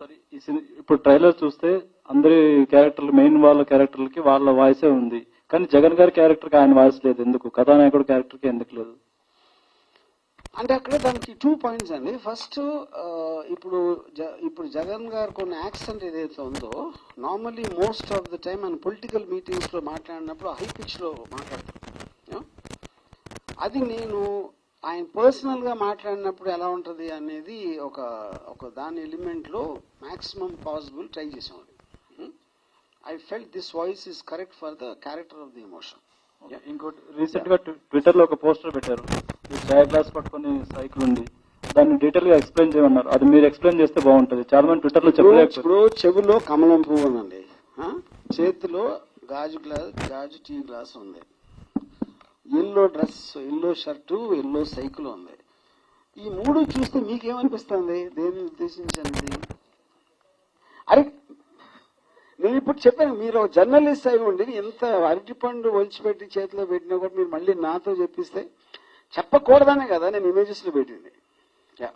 సరే ఇప్పుడు ట్రైలర్ చూస్తే అందరి క్యారెక్టర్లు మెయిన్ వాళ్ళ క్యారెక్టర్లకి వాళ్ళ వాయిసే ఉంది. కానీ జగన్ గారి క్యారెక్టర్కి ఆయన వాయిస్ లేదు. ఎందుకు? కథానాయకుడు క్యారెక్టర్కి ఎందుకు లేదు? అంటే అక్కడ దానికి టూ పాయింట్స్ అండి. ఫస్ట్ ఇప్పుడు జ- ఇప్పుడు జగన్ గారు కొన్ని యాక్సెంట్ ఏదైతే ఉందో normally most of the time ఆయన పొలిటికల్ మీటింగ్స్లో మాట్లాడినప్పుడు హై పిచ్లో మాట్లాడతాం అది నేను ఆయన పర్సనల్గా మాట్లాడినప్పుడు ఎలా ఉంటది అనేది ఒక ఒక దాని ఎలిమెంట్లో మాక్సిమం పాసిబుల్ ట్రై చేసాం I felt this voice is correct for the character of the emotion ఇంకోటి రీసెంట్గా ట్వి- ట్విట్టర్లో ఒక పోస్టర్ పెట్టారు. చాయ్ గ్లాస్ పట్టుకొని సైకిల్ ఉంది. దాన్ని డీటెయిల్గా ఎక్స్ప్లెయిన్ చేయమన్నారు. అది మీరు ఎక్స్ప్లెయిన్ చేస్తే బాగుంటది. చాలా మంది ట్విట్టర్లో ఇప్పుడు చెవిలో కమలం పువ్వు ఉందండి. ఆ? చేతిలో గాజు గ్లాస్ గాజు టీ గ్లాస్ ఉంది. Yellow dress yellow shirt yellow cycle ఉంది. ఈ మూడు చూస్తే మీకేమనిపిస్తుంది? దేన్ని ఉద్దేశించండి? అరే నేను ఇప్పుడు చెప్పాను మీరు జర్నలిస్ట్ అయి ఉండి ఎంత అరటిపండు ఒలిచిపెట్టి చేతిలో పెట్టినా కూడా మీరు మళ్ళీ నాతో చెప్పిస్తే చెప్పకూడదనే కదా నేను ఇమేజెస్లో పెట్టింది. యా.